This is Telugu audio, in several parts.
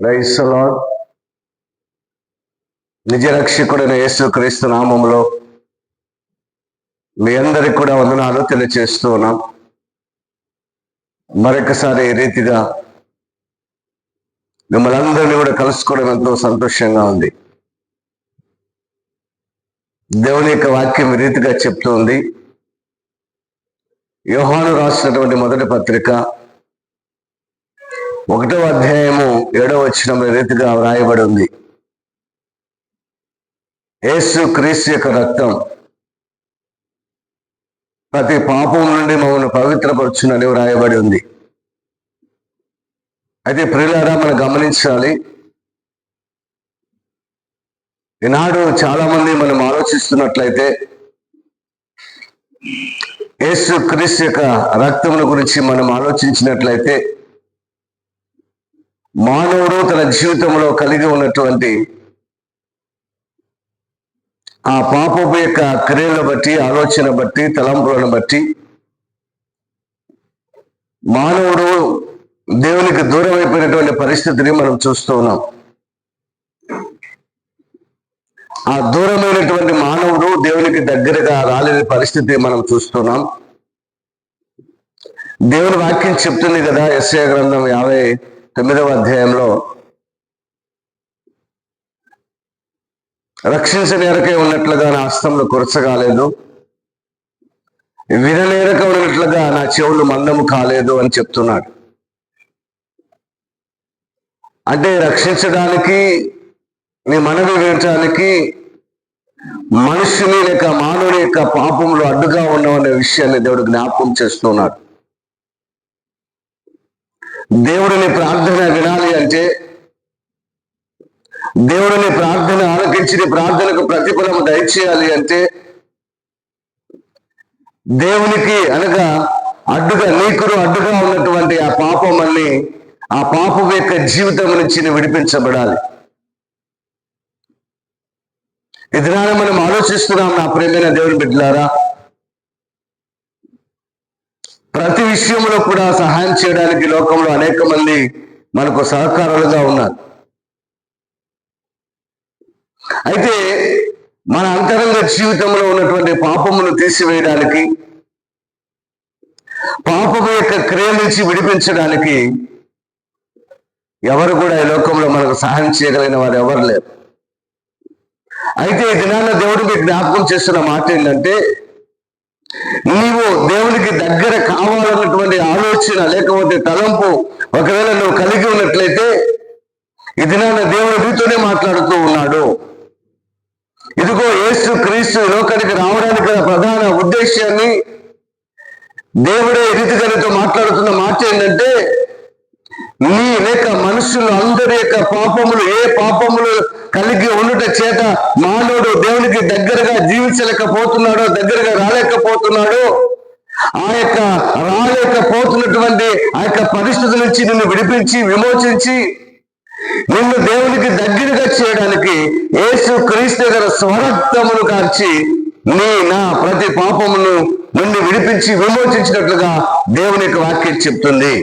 రైసలో నిజరక్షకుడైన యేసుక్రీస్తు యేసు క్రీస్తు నామంలో మీ అందరికి కూడా వందనాలు తెలియచేస్తూ ఉన్నాం. మరొకసారి ఈ రీతిగా మిమ్మల్ని అందరినీ కూడా కలుసుకోవడం ఎంతో సంతోషంగా ఉంది. దేవుని యొక్క వాక్యం రీతిగా చెప్తుంది యోహాను రాసినటువంటి మొదటి పత్రిక ఒకటో అధ్యాయము ఏడవ వచ్చిన రీతిగా వ్రాయబడి ఉంది యేసు క్రీస్తు యొక్క రక్తం ప్రతి పాపం నుండి మమ్మల్ని పవిత్రపరచునని వ్రాయబడి ఉంది. అయితే ప్రియులారా మనం గమనించాలి ఈనాడు చాలా మంది మనం ఆలోచిస్తున్నట్లయితే యేసు క్రీస్తు యొక్క రక్తముల గురించి మనం ఆలోచించినట్లయితే మానవుడు తన జీవితంలో కలిగి ఉన్నటువంటి ఆ పాపపు యొక్క క్రియలను బట్టి ఆలోచన బట్టి తలంపులను బట్టి మానవుడు దేవునికి దూరం అయిపోయినటువంటి పరిస్థితిని మనం చూస్తూ ఉన్నాం. ఆ దూరమైనటువంటి మానవుడు దేవునికి దగ్గరగా రాలేని పరిస్థితి మనం చూస్తున్నాం దేవుని వాక్యం చెప్తుంది కదా ఎస్ఏ గ్రంథం యాభై తొమ్మిదవ అధ్యాయంలో రక్షించని ఎరకే ఉన్నట్లుగా నా హస్తంలో కురచగాలేదు. విననేరక ఉన్నట్లుగా నా చెవులు మందము కాలేదు అని చెప్తున్నాడు. అంటే రక్షించడానికి నీ మనవి వినటానికి మనుషుని లేక మానవుని యొక్క పాపంలో అడ్డుగా ఉన్నామనే విషయాన్ని దేవుడు జ్ఞాపకం చేస్తున్నాడు. దేవుడిని ప్రార్థన వినాలి అంటే దేవుడిని ప్రార్థన ఆలకించిన ప్రార్థనకు ప్రతిఫలం దయచేయాలి అంటే దేవునికి అనగా అడ్డుగా నీకును అడ్డుగా ఉన్నటువంటి ఆ పాపం అన్ని ఆ పాపం యొక్క జీవితం నుంచి విడిపించబడాలి. ఎదురాన మనం ఆలోచిస్తున్నాం నా ప్రేమైన దేవుని బిడ్డలారా ప్రతి విషయంలో కూడా సహాయం చేయడానికి లోకంలో అనేక మంది మనకు సహకారాలుగా ఉన్నారు. అయితే మన అంతరంగ జీవితంలో ఉన్నటువంటి పాపమును తీసివేయడానికి పాపము యొక్క క్రియ నుంచి విడిపించడానికి ఎవరు కూడా ఈ లోకంలో మనకు సహాయం చేయగలిగిన వారు ఎవరు లేరు. అయితే ఈ దినాన దేవుడు మీకు జ్ఞాపకం చేస్తున్న మాట ఏంటంటే నీవు దేవునికి దగ్గర కావాలన్నటువంటి ఆలోచన లేకపోతే తలంపు ఒకవేళ నువ్వు కలిగి ఉన్నట్లయితే ఇది నాన్న దేవుడు నీతోనే మాట్లాడుతూ ఉన్నాడు. ఇదిగో యేసు క్రీస్తు లోకానికి రావడానికి ప్రధాన ఉద్దేశాన్ని దేవుడే ఈ రీతిగా మాట్లాడుతున్న మాట ఏంటంటే నీ లేక మనుషులు అందరి యొక్క పాపములు ఏ పాపములు కలిగి ఉండుట చేత మానవుడు దేవునికి దగ్గరగా జీవించలేకపోతున్నాడో దగ్గరగా రాలేకపోతున్నాడో ఆ యొక్క రాలేకపోతున్నటువంటి ఆ యొక్క పరిస్థితుల నుంచి నిన్ను విడిపించి విమోచించి నిన్ను దేవునికి దగ్గరగా చేయడానికి యేసు క్రీస్తు దగ్గర స్వరక్తమును కార్చి నీ నా ప్రతి పాపమును నుండి విడిపించి విమోచించినట్లుగా దేవుని యొక్క వాక్యం చెప్తుంది.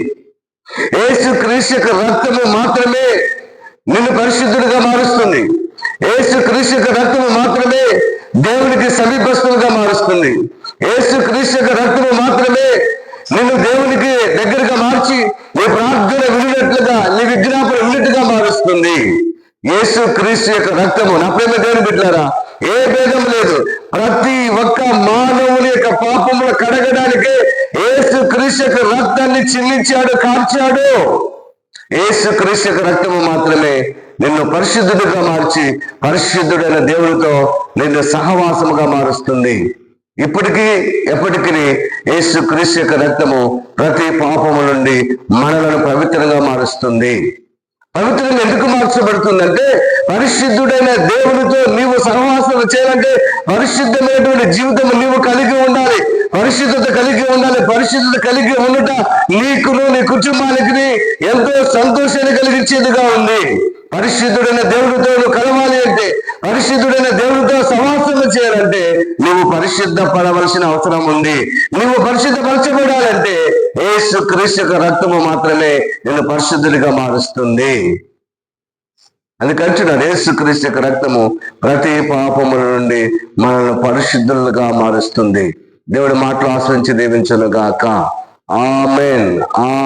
యేసు క్రీస్తు యొక్క రక్తము మాత్రమే నిన్ను పరిశుద్ధుడిగా మారుస్తుంది. యేసు క్రీస్తు యొక్క రక్తము మాత్రమే దేవునికి సమీపస్తులుగా మారుస్తుంది. యేసు క్రీస్తు యొక్క రక్తము మాత్రమే నిన్ను దేవునికి దగ్గరగా మార్చి నీ ప్రార్థన విడినట్లుగా నీ విజ్ఞాపన విడినట్టుగా మారుస్తుంది. యేసు క్రీస్తు యొక్క రక్తము. నా ప్రేమ దేవుని బిడ్డారా ఏ భేదం లేదు. ప్రతి ఒక్క మానవుని యొక్క పాపములు కడగడానికే ఏసు క్రీస్తు యొక్క రక్తాన్ని చిల్లించాడు కార్చాడు. ఏసు క్రీస్తు యొక్క రక్తము మాత్రమే నిన్ను పరిశుద్ధుడిగా మార్చి పరిశుద్ధుడైన దేవుడితో నిన్ను సహవాసముగా మారుస్తుంది. ఇప్పటికీ ఎప్పటికీ యేసు క్రీస్తు యొక్క రక్తము ప్రతి పాపము నుండి మనలను పవిత్రంగా మారుస్తుంది. పవిత్రంగా ఎందుకు మార్చబడుతుందంటే పరిశుద్ధుడైన దేవుడితో నీవు సహవాసం చేయాలంటే పరిశుద్ధమైనటువంటి జీవితం నీవు కలిగి ఉండాలి. పరిశుద్ధత కలిగి ఉండాలి. పరిశుద్ధత కలిగి ఉండట నీకును నీ కుటుంబానికి ఎంతో సంతోషాన్ని కలిగించేదిగా ఉంది. పరిశుద్ధుడైన దేవుడితో నువ్వు కలవాలి అంటే పరిశుద్ధుడైన దేవుడితో సమాసం చేయాలంటే నువ్వు పరిశుద్ధ పడవలసిన అవసరం ఉంది. నువ్వు పరిశుద్ధపరచబడాలంటే ఏసు క్రీస్తు రక్తము మాత్రమే నేను పరిశుద్ధుడిగా మారుస్తుంది. అది కంటున్నాడు యేసుక్రీస్తు యొక్క రక్తము ప్రతి పాపముల నుండి మనల్ని పరిశుద్ధులుగా మారుస్తుంది. దేవుడి మాటలు ఆశ్రయించి దీవించను గాక ఆమెన్. ఆ